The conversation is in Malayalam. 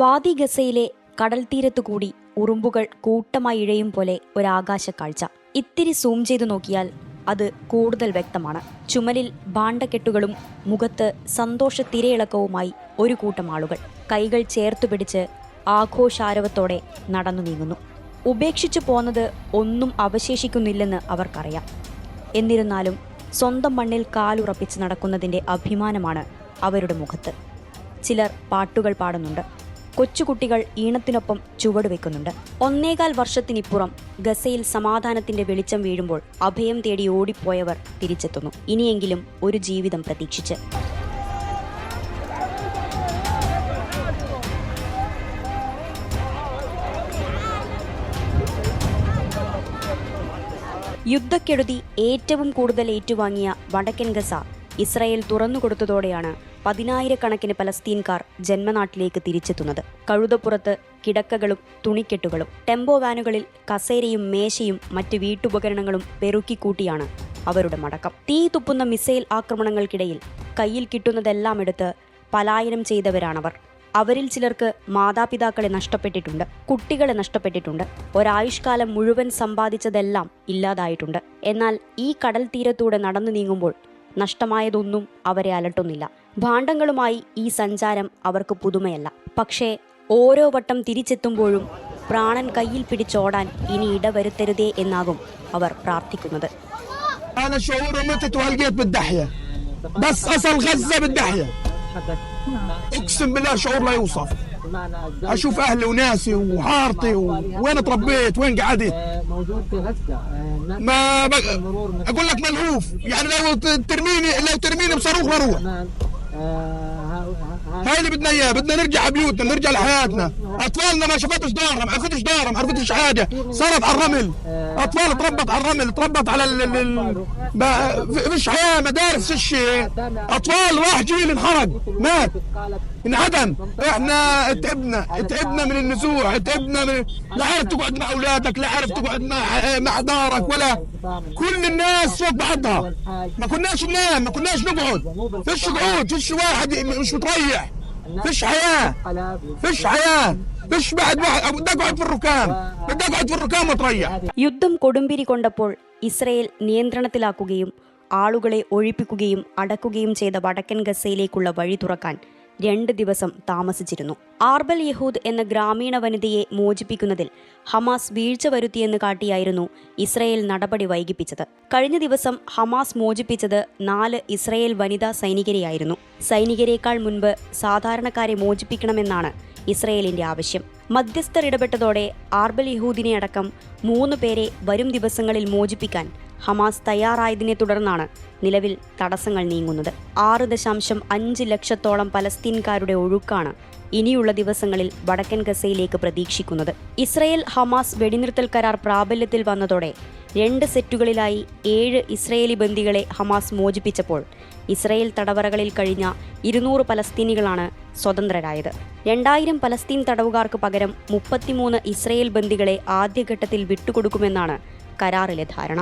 വാദി ഗസയിലെ കടൽ തീരത്തു കൂടി ഉറുമ്പുകൾ കൂട്ടമായി ഇഴയും പോലെ ഒരാകാശ കാഴ്ച. ഇത്തിരി സൂം ചെയ്തു നോക്കിയാൽ അത് കൂടുതൽ വ്യക്തമാണ്. ചുമലിൽ ഭാണ്ഡക്കെട്ടുകളും മുഖത്ത് സന്തോഷ തിരയിളക്കവുമായി ഒരു കൂട്ടം ആളുകൾ കൈകൾ ചേർത്തു പിടിച്ച് ആഘോഷാരവത്തോടെ നടന്നു നീങ്ങുന്നു. ഉപേക്ഷിച്ചു പോന്നത് ഒന്നും അവശേഷിക്കുന്നില്ലെന്ന് അവർക്കറിയാം. എന്നിരുന്നാലും സ്വന്തം മണ്ണിൽ കാലുറപ്പിച്ച് നടക്കുന്നതിന്റെ അഭിമാനമാണ് അവരുടെ മുഖത്ത്. ചിലർ പാട്ടുകൾ പാടുന്നുണ്ട്. കൊച്ചുകുട്ടികൾ ഈണത്തിനൊപ്പം ചുവടുവെക്കുന്നുണ്ട് ഒന്നേകാൽ വർഷത്തിനിപ്പുറം ഗസയിൽ സമാധാനത്തിന്റെ വെളിച്ചം വീഴുമ്പോൾ അഭയം തേടി ഓടിപ്പോയവർ തിരിച്ചെത്തുന്നു. ഇനിയെങ്കിലും ഒരു ജീവിതം പ്രതീക്ഷിച്ച്. യുദ്ധക്കെടുതി ഏറ്റവും കൂടുതൽ ഏറ്റുവാങ്ങിയ വടക്കൻ ഗസ ഇസ്രയേൽ തുറന്നുകൊടുത്തതോടെയാണ് പതിനായിരക്കണക്കിന് പലസ്തീൻകാർ ജന്മനാട്ടിലേക്ക് തിരിച്ചെത്തുന്നത്. കഴുതപ്പുറത്ത് കിടക്കകളും തുണിക്കെട്ടുകളും ടെമ്പോ വാനുകളിൽ കസേരയും മേശയും മറ്റ് വീട്ടുപകരണങ്ങളും പെറുക്കിക്കൂട്ടിയാണ് അവരുടെ മടക്കം. തീ തുപ്പുന്ന മിസൈൽ ആക്രമണങ്ങൾക്കിടയിൽ കയ്യിൽ കിട്ടുന്നതെല്ലാം എടുത്ത് പലായനം ചെയ്തവരാണവർ. അവരിൽ ചിലർക്ക് മാതാപിതാക്കളെ നഷ്ടപ്പെട്ടിട്ടുണ്ട് കുട്ടികളെ നഷ്ടപ്പെട്ടിട്ടുണ്ട് ഒരായുഷ്കാലം മുഴുവൻ സമ്പാദിച്ചതെല്ലാം ഇല്ലാതായിട്ടുണ്ട്. എന്നാൽ ഈ കടൽ തീരത്തൂടെ നടന്നു നീങ്ങുമ്പോൾ നഷ്ടമായതൊന്നും അവരെ അലട്ടുന്നില്ല ഭാണ്ഡങ്ങളുമായി ഈ സഞ്ചാരം അവർക്ക് പുതുമയല്ല പക്ഷേ ഓരോ വട്ടം തിരിച്ചെത്തുമ്പോഴും പ്രാണൻ കയ്യിൽ പിടിച്ചോടാൻ ഇനി ഇടവരുത്തരുതേ എന്നാകും അവർ പ്രാർത്ഥിക്കുന്നത് انا شعور متت وهلقيت بالدحيه بس اصل غزه بالدحيه اقسم بالله شعور لا يوصف أشوف أهلي وناسي وحارتي وين تربيت وين قعدت؟ موجود في غزة. آه، ما بق... أقول لك ملهوف يعني لو ترميني لو ترميني بصاروخ بروح. آه، ها- ها- هاي اللي بدنا إياه. بدنا نرجع بيوتنا نرجع لحياتنا. أطفالنا ما شافتش دارها ما عرفتش دارها ما عرفتش حاجة. صارت على الرمل. أطفال تربت على الرمل تربت على ال... ال... ما فيش حياة مدارس فيش أطفال راح جيل انحرق مات. انعدم احنا تعبنا تعبنا من النزوع تعبنا من لا عارف تقعد مع اولادك لا عارف تقعد مع مع دارك ولا كل الناس فوق بعضها ما كناش ننام ما كناش نقعد فيش قعود فيش واحد مش متريح فيش حياه قلب فيش حياه فيش بعد واحد بدي اقعد في الركام بدي اقعد في الركام واتريح യുദ്ധം കൊടുമ്പിരി കൊണ്ടപ്പോൾ ഇസ്രയേൽ നിയന്ത്രണത്തിലാക്കുകയും ആളുകളെ ഒഴിപ്പിക്കുകയും അടക്കുകയും ചെയ്ത വടക്കൻ ഗസയിലേക്കുള്ള വഴി തുറക്കാൻ രണ്ട് ദിവസം താമസിച്ചിരുന്നു. ആർബൽ യഹൂദ് എന്ന ഗ്രാമീണ വനിതയെ മോചിപ്പിക്കുന്നതിൽ ഹമാസ് വീഴ്ച വരുത്തിയെന്ന് കാട്ടിയായിരുന്നു ഇസ്രയേൽ നടപടി വൈകിപ്പിച്ചത്. കഴിഞ്ഞ ദിവസം ഹമാസ് മോചിപ്പിച്ചത് നാല് ഇസ്രയേൽ വനിതാ സൈനികരെയായിരുന്നു. സൈനികരെക്കാൾ മുൻപ് സാധാരണക്കാരെ മോചിപ്പിക്കണമെന്നാണ് ഇസ്രയേലിന്റെ ആവശ്യം. മധ്യസ്ഥർ ഇടപെട്ടതോടെ ആർബൽ യഹൂദിനെ അടക്കം മൂന്ന് പേരെ വരും ദിവസങ്ങളിൽ മോചിപ്പിക്കാൻ ഹമാസ് തയ്യാറായതിനെ തുടർന്നാണ് നിലവിൽ തടസ്സങ്ങൾ നീങ്ങുന്നത്. ആറ് ദശാംശം അഞ്ച് ലക്ഷത്തോളം പലസ്തീൻകാരുടെ ഒഴുക്കാണ് ഇനിയുള്ള ദിവസങ്ങളിൽ വടക്കൻ ഗസയിലേക്ക് പ്രതീക്ഷിക്കുന്നത്. ഇസ്രയേൽ ഹമാസ് വെടിനിർത്തൽ കരാർ പ്രാബല്യത്തിൽ വന്നതോടെ രണ്ട് സെറ്റുകളിലായി ഏഴ് ഇസ്രയേലി ബന്ദികളെ ഹമാസ് മോചിപ്പിച്ചപ്പോൾ ഇസ്രയേൽ തടവറകളിൽ കഴിഞ്ഞ ഇരുന്നൂറ് പലസ്തീനികളാണ് സ്വതന്ത്രരായത്. രണ്ടായിരം പലസ്തീൻ തടവുകാർക്ക് പകരം മുപ്പത്തിമൂന്ന് ഇസ്രയേൽ ബന്ദികളെ ആദ്യഘട്ടത്തിൽ വിട്ടുകൊടുക്കുമെന്നാണ് കരാറിലെ ധാരണ.